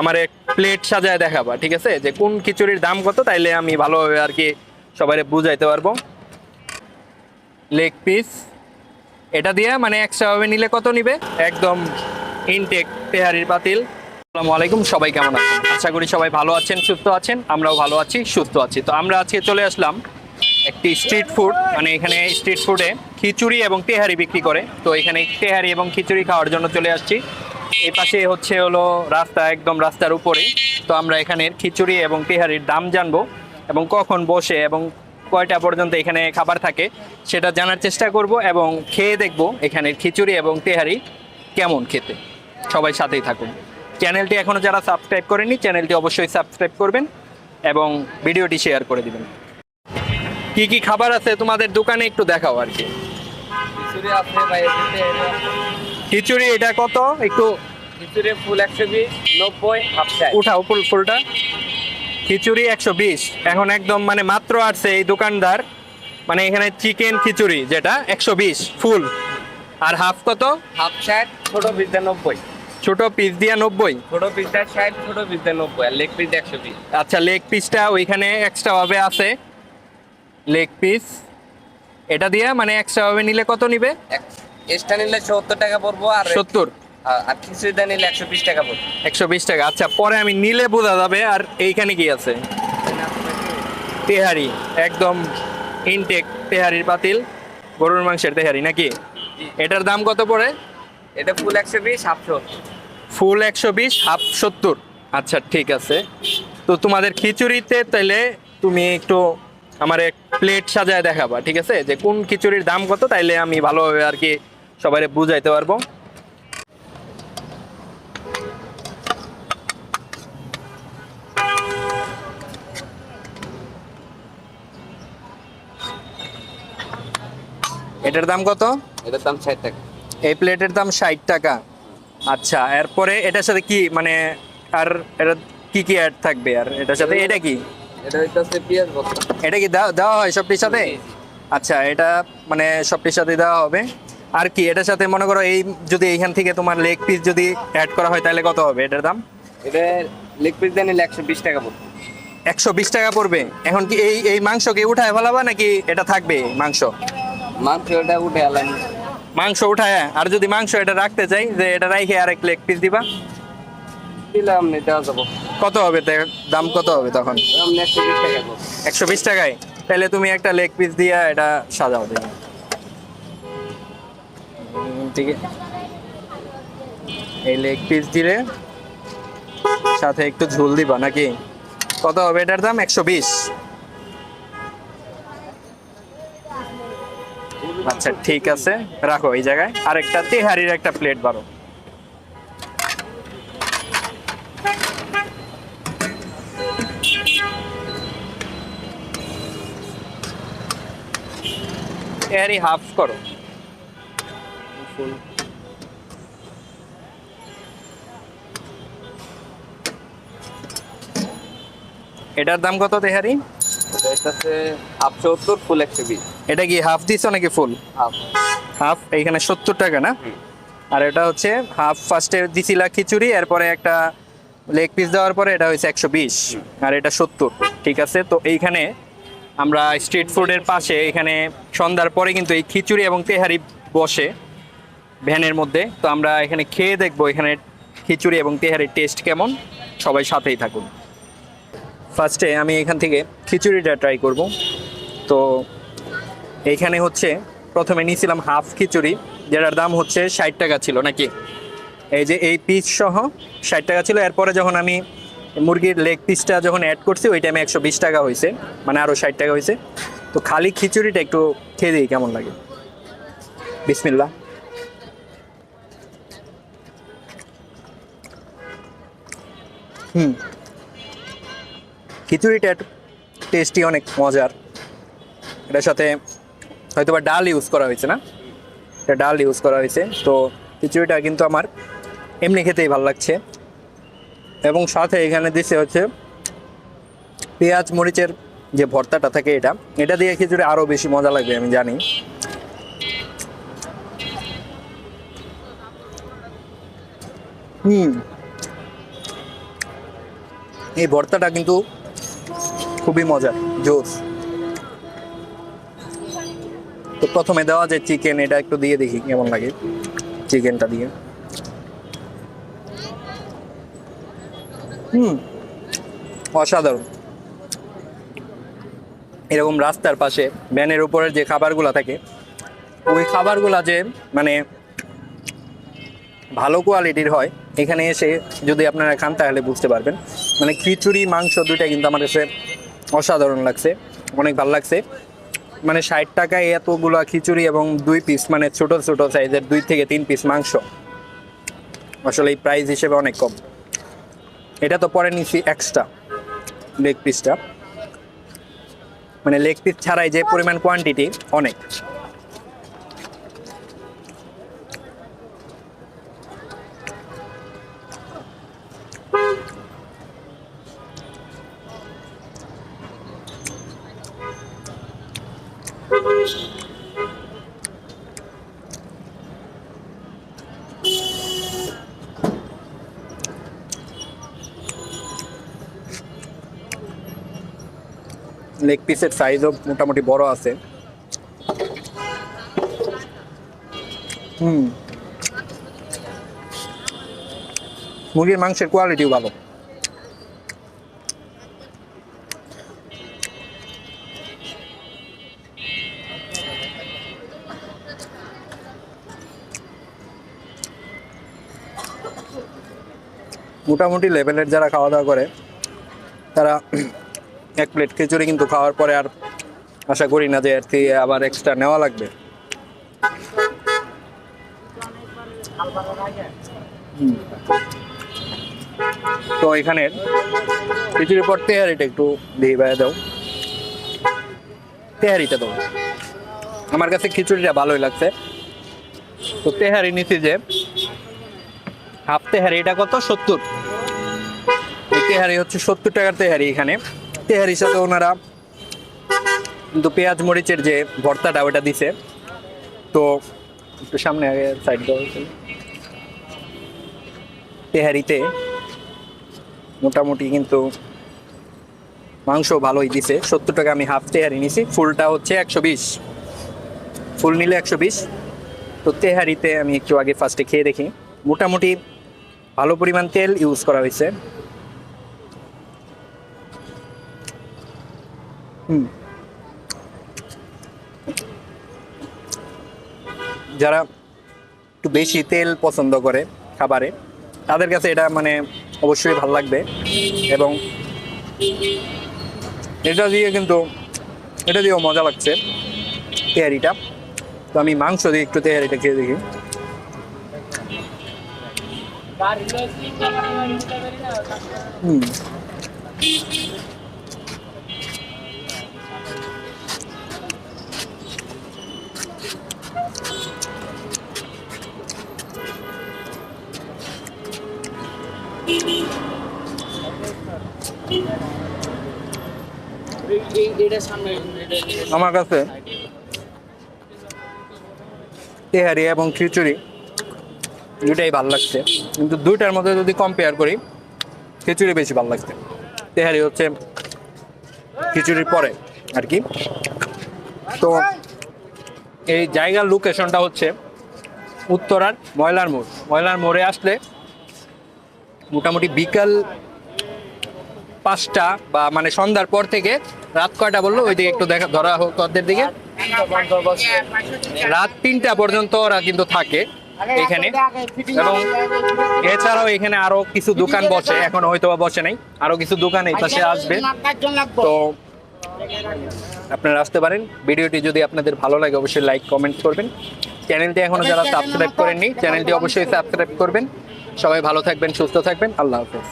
আমার এক প্লেট সাজায় দেখাবা, ঠিক আছে? যে কোন খিচুড়ির দাম কত, তাইলে আমি ভালোভাবে আর কি সবাই বুঝাইতে পারব। লেগ পিস এটা দিয়ে মানে এক্সট্রাভাবে নিলে কত নিবে? একদম ইনটেক তেহারির পাতিল আসসালামু আলাইকুম, সবাই কেমন আছেন? আশা করি সবাই ভালো আছেন, সুস্থ আছেন, আমরাও ভালো আছি, সুস্থ আছি। তো আমরা আজকে চলে আসলাম একটি স্ট্রিট ফুড মানে এখানে স্ট্রিট ফুডে খিচুড়ি এবং তেহারি বিক্রি করে। তো এখানে তেহারি এবং খিচুড়ি খাওয়ার জন্য চলে আসছি। এই পাশে হচ্ছে হলো রাস্তা, একদম রাস্তার উপরে তো আমরা এখানের খিচুড়ি এবং তেহারির দাম জানব এবং কখন বসে এবং কয়টা পর্যন্ত এখানে খাবার থাকে সেটা জানার চেষ্টা করব এবং খেয়ে দেখব এখানের খিচুড়ি এবং তেহারি কেমন খেতে। সবাই সাথেই থাকুন। চ্যানেলটি এখনও যারা সাবস্ক্রাইব করেনি চ্যানেলটি অবশ্যই সাবস্ক্রাইব করবেন এবং ভিডিওটি শেয়ার করে দিবেন। কি কি খাবার আছে তোমাদের দোকানে একটু দেখাও আর কি। খিচুড়ি আছে ভাই খিচুড়ি এটা কত? একটু খিচুড়ি ফুল একশো বিশ নব্বই উঠাও ফুল ফুলটা। খিচুড়ি একশো বিশ। এখন একদম মানে মাত্র আসছে এই দোকানদার। মানে এখানে চিকেন খিচুড়ি যেটা একশো বিশ ফুল। আর হাফ কত? হাফ ষাট ছোট পিসটা নব্বই। ছোট পিস দিয়া নব্বই। ছোট পিসটা ষাট ছোট পিসটা নব্বই আর লেগ পিস একশো বিশ। আচ্ছা লেগ পিসটা ওইখানে এক্সট্রা ভাবে আছে। লেগ পিস এটা দিয়ে মানে এক্সট্রা ভাবে নিলে কত নিবে? এক্সট্রা নিলে সত্তর টাকা পড়ব আর সত্তর? আর- খিচুড়িটা নিলে একশো বিশ টাকা পড়ব। একশো বিশ টাকা। আচ্ছা পরে আমি নিলে বোঝা যাবে আর এইখানে কি আছে? তেহারি। একদম ইনটেক তেহারির পাতিল গরুর মাংসের তেহারি নাকি? এটার দাম কত পড়ে? এটা ফুল একশো বিশ হাফশো ফুল একশো বিশ হাফ সত্তর। আচ্ছা ঠিক আছে। তো তোমাদের খিচুড়িতে তাইলে তুমি একটু আমার এক প্লেট সাজায় দেখাবা ঠিক আছে? যে কোন খিচুড়ির দাম কত তাইলে আমি ভালোভাবে আর কি সবাই বুঝাইতে পারব। এটার দাম কত? এটার দাম ষাট টাকা। এই প্লেটের দাম ষাট টাকা। আচ্ছা এরপরে এটার সাথে কি মানে আর এটা কি কি অ্যাড থাকবে? আর এটার সাথে এটা কি? এটা হচ্ছে পেঁয়াজ বস্তা। এটা কি দেওয়া- হয় সবটির সাথে? আচ্ছা এটা মানে সবটির সাথে দেওয়া হবে। আর কি এটার সাথে মনে করো এই যদি এইখান থেকে তোমার লেগ পিস যদি অ্যাড করা হয় তাহলে কত হবে এটার দাম? এটা লেগ পিসটা নিলে একশো বিশ টাকা পড়ব। একশো বিশ টাকা পড়বে। এখন কি এই এই মাংস কি উঠায় ফেলাবা নাকি এটা থাকবে মাংস? মাংস ওটা উঠে আলাম মাংস উঠায় আর যদি মাংস এটা রাখতে চাই যে এটা রাইখে আরেক লেগ পিস দিবা। দিলাম নি দেওয়া যাব। কত হবে? দাম কত হবে তখন? একশো বিশ টাকায়? তাহলে তুমি একটা লেগ পিস দিয়ে এটা সাজাও উম, ঠিক এই লেগ পিস দিলে সাথে একটু ঝোল দিবা নাকি? কত হবে এটার দাম? একশো বিশ। আচ্ছা ঠিক আছে। রাখো এই জায়গায়। আর একটা তেহারির একটা প্লেট বারো তেহারি হাফ করো। এটার দাম কত তেহারি? হাফ সত্তর ফুল একশো বিশ। এটা কি হাফ দিছো নাকি ফুল হাফ হাফ এইখানে সত্তর টাকা না? আর এটা হচ্ছে হাফ ফার্স্টে দিছিলা খিচুড়ি এরপরে একটা লেগ পিস দেওয়ার পরে এটা হয়েছে একশো বিশ। আর এটা সত্তর ঠিক আছে? তো এইখানে আমরা স্ট্রিট ফুডের পাশে এখানে সন্ধ্যার পরে কিন্তু এই খিচুড়ি এবং তেহারি বসে ভ্যানের মধ্যে। তো আমরা এখানে খেয়ে দেখব এখানে খিচুড়ি এবং তেহারির টেস্ট কেমন। সবাই সাথেই থাকুন। ফার্স্টে আমি এখান থেকে খিচুড়িটা ট্রাই করব। তো এইখানে হচ্ছে প্রথমে নিয়েছিলাম হাফ খিচুড়ি, যেটার দাম হচ্ছে ষাট টাকা ছিল নাকি? এই যে এই পিস সহ ষাট টাকা ছিল। এরপরে যখন আমি মুরগির লেগ পিসটা যখন অ্যাড করছি, ওই টাইমে একশো বিশ টাকা হয়েছে মানে আরও ষাট টাকা হয়েছে তো খালি খিচুড়িটা একটু খেয়ে দিই কেমন লাগে। বিসমিল্লা হুম। খিচুড়িটা টেস্টি অনেক মজার। এটার সাথে হয়তো বা ডাল ইউজ করা হয়েছে না? এটা ডাল ইউজ করা হয়েছে। তো খিচুড়িটা কিন্তু আমার এমনি খেতেই ভালো লাগছে। এবং সাথে এখানে দিছে হচ্ছে পেঁয়াজ মরিচের যে ভর্তাটা থাকে এটা। এটা দিয়ে খিচুড়ি আরও বেশি মজা লাগবে, আমি জানি। হুম। এই ভর্তাটা কিন্তু খুবই মজার জোস তো প্রথমে দেওয়া যে চিকেন, এটা একটু দিয়ে দেখি কেমন লাগে। চিকেনটা দিয়ে। হুম। অসাধারণ। এরকম রাস্তার পাশে, ভ্যানের উপরের যে খাবারগুলো থাকে, ওই খাবারগুলা যে মানে ভালো কোয়ালিটির হয়, এখানে এসে যদি আপনারা খান, তাহলে বুঝতে পারবেন। মানে খিচুড়ি, মাংস দুইটা কিন্তু আমার কাছে অসাধারণ লাগছে, অনেক ভালো লাগছে। মানে ষাট টাকায় এতগুলা খিচুড়ি এবং দুই পিস মানে ছোট ছোট সাইজের দুই থেকে তিন পিস মাংস। আসলে এই প্রাইস হিসেবে অনেক কম। এটা তো পরে নিছি এক্সট্রা লেগ পিসটা মানে লেগ পিস ছাড়াই যে পরিমাণ কোয়ান্টিটি অনেক। লেগ পিসের সাইজও মোটামুটি বড় আছে। হুম। মুরগির মাংসের কোয়ালিটিও ভালো। মোটামুটি লেভেলের যারা খাওয়া দাওয়া করে, তারা এক প্লেট খিচুড়ি কিন্তু খাওয়ার পরে আর আশা করি না যে আর কি আবার এক্সট্রা নেওয়া লাগবে। তো এখানের খিচুড়ির পর তেহারিটা একটু দিয়ে বেড়ে দাও। তেহারিটা দাও। আমার কাছে খিচুড়িটা ভালোই লাগছে। তো তেহারি নিচ্ছি যে হাফ তেহারি, এটা কত? সত্তর। তেহারি হচ্ছে সত্তর টাকার তেহারি এখানে। তেহারির সাথে ওনারা কিন্তু পেঁয়াজ মরিচের যে ভর্তাটা ওটা দিছে। তো একটু সামনে আগে সাইড দেওয়া হয়েছিল। তেহারিতে মোটামুটি কিন্তু মাংস ভালোই দিছে। সত্তর টাকা আমি হাফ তেহারি নিছি। ফুলটা হচ্ছে একশো বিশ। ফুল নিলে একশো বিশ। তো তেহারিতে আমি একটু আগে ফার্স্টে খেয়ে দেখি। মোটামুটি ভালো পরিমাণ তেল ইউজ করা হয়েছে। যারা একটু বেশি তেল পছন্দ করে খাবারে, তাদের কাছে এটা মানে অবশ্যই ভালো লাগবে এবং এটা দিয়ে কিন্তু, এটা দিয়েও মজা লাগছে তেহারিটা। তো আমি মাংস দিয়ে একটু তেহারিটা খেয়ে দেখি। হুম। আমার কাছে তেহারি এবং খিচুড়ি দুটাই ভালো লাগছে। কিন্তু দুইটার মধ্যে যদি কম্পেয়ার করি, খিচুড়ি বেশি ভালো লাগছে। তেহারি হচ্ছে খিচুড়ির পরে আর কি। তো এই জায়গার লোকেশনটা হচ্ছে উত্তরার ময়লার মোড় ময়লার মোড়ে আসলে মোটামুটি বিকাল পাঁচটা বা মানে সন্ধ্যার পর থেকে রাত কয়টা বলল? ওই দিকে একটু দেখা ধরা হোক ওদের দিকে। রাত তিনটা পর্যন্ত ওরা কিন্তু থাকে এখানে। এবং এছাড়াও এখানে আরও কিছু দোকান বসে, এখন হয়তো বসে নাই। আরও কিছু দোকান এই পাশে আসবে। তো আপনারা আসতে পারেন। ভিডিওটি যদি আপনাদের ভালো লাগে, অবশ্যই লাইক, কমেন্ট করবেন। চ্যানেলটি এখনও যারা সাবস্ক্রাইব করেননি, চ্যানেলটি অবশ্যই সাবস্ক্রাইব করবেন। সবাই ভালো থাকবেন, সুস্থ থাকবেন। আল্লাহ হাফেজ।